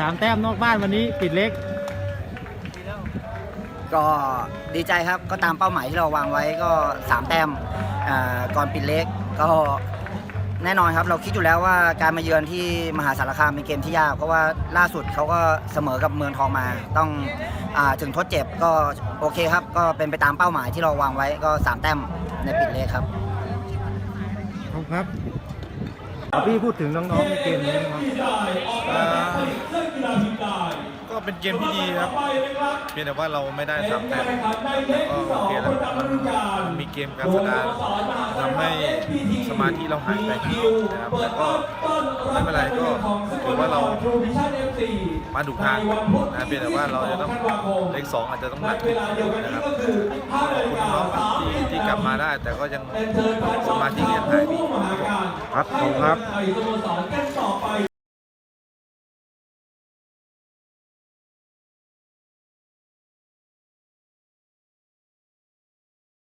3แต้มนอกบ้านวันนี้ปิดเล็ก ก็ดีใจครับก็ตามเป้าหมายที่เราวางไว้ก็ 3 แต้มอ่าก่อนปิดเล็กก็แน่นอนครับเราคิดอยู่แล้วว่าการมาเยือนที่มหาสารคามเป็นเกมที่ยากเพราะว่าล่าสุดเขาก็เสมอกับเมืองทองมา ต้องอาถึงทดเจ็บก็โอเคครับ ก็เป็นไปตามเป้าหมายที่เราวางไว้ก็ 3 แต้มในปิดเล็กครับขอบคุณครับพี่พูดถึงน้องๆในเกมนี้นะครับอ่าก็ เป็นเกมที่ดีครับเพียงแต่ว่าเราไม่ได้สามแต้มก็โอเคแล้วมันมีเกมการแสดงทำให้สมาธิเราหายไปนะครับแต่ก็ไม่เป็นไรก็ถือว่าเรามาถูกทางนะเพียงแต่ว่าเราจะต้องเลขสองอาจจะต้องหนักขึ้นนะครับขอบคุณน้องที่ที่กลับมาได้ แต่ก็ยังสมาธิยังหายไปครับขอบคุณครับ